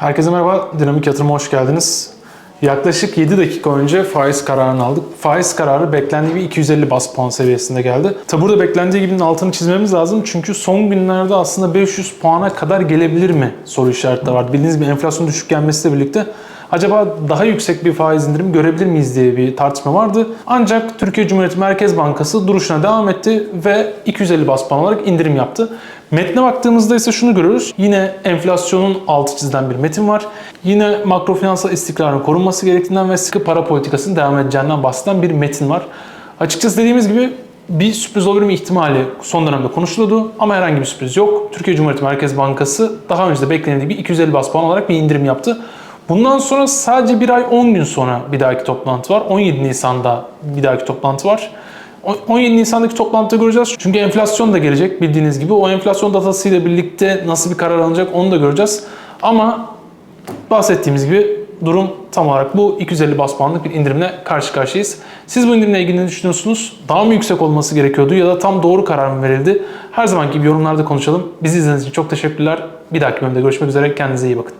Herkese merhaba, Dinamik Yatırım'a hoş geldiniz. Yaklaşık 7 dakika önce faiz kararını aldık. Faiz kararı beklendiği gibi 250 bas puan seviyesinde geldi. Tabi burada beklendiği gibinin altını çizmemiz lazım. Çünkü son günlerde aslında 500 puana kadar gelebilir mi soru işaretleri var. Bildiğiniz gibi enflasyon düşük gelmesiyle birlikte acaba daha yüksek bir faiz indirimi görebilir miyiz diye bir tartışma vardı. Ancak Türkiye Cumhuriyeti Merkez Bankası duruşuna devam etti ve 250 bas puan olarak indirim yaptı. Metne baktığımızda ise şunu görüyoruz. Yine enflasyonun altı çizilen bir metin var. Yine makrofinansal istikrarın korunması gerektiğinden ve sıkı para politikasının devam edeceğinden bahseden bir metin var. Açıkçası dediğimiz gibi bir sürpriz olur mu ihtimali son dönemde konuşuluyordu ama herhangi bir sürpriz yok. Türkiye Cumhuriyeti Merkez Bankası daha önce de beklendiği gibi 250 bas puan olarak bir indirim yaptı. Bundan sonra sadece bir ay 10 gün sonra bir dahaki toplantı var. 17 Nisan'da bir dahaki toplantı var. O- 17 Nisan'daki toplantıda göreceğiz. Çünkü enflasyon da gelecek bildiğiniz gibi. O enflasyon datasıyla birlikte nasıl bir karar alınacak onu da göreceğiz. Ama bahsettiğimiz gibi durum tam olarak bu 250 bas puanlık bir indirimle karşı karşıyayız. Siz bu indirimle ilgili ne düşünüyorsunuz? Daha mı yüksek olması gerekiyordu ya da tam doğru karar mı verildi? Her zamanki gibi yorumlarda konuşalım. Bizi izlediğiniz için çok teşekkürler. Bir dahaki bölümde görüşmek üzere. Kendinize iyi bakın.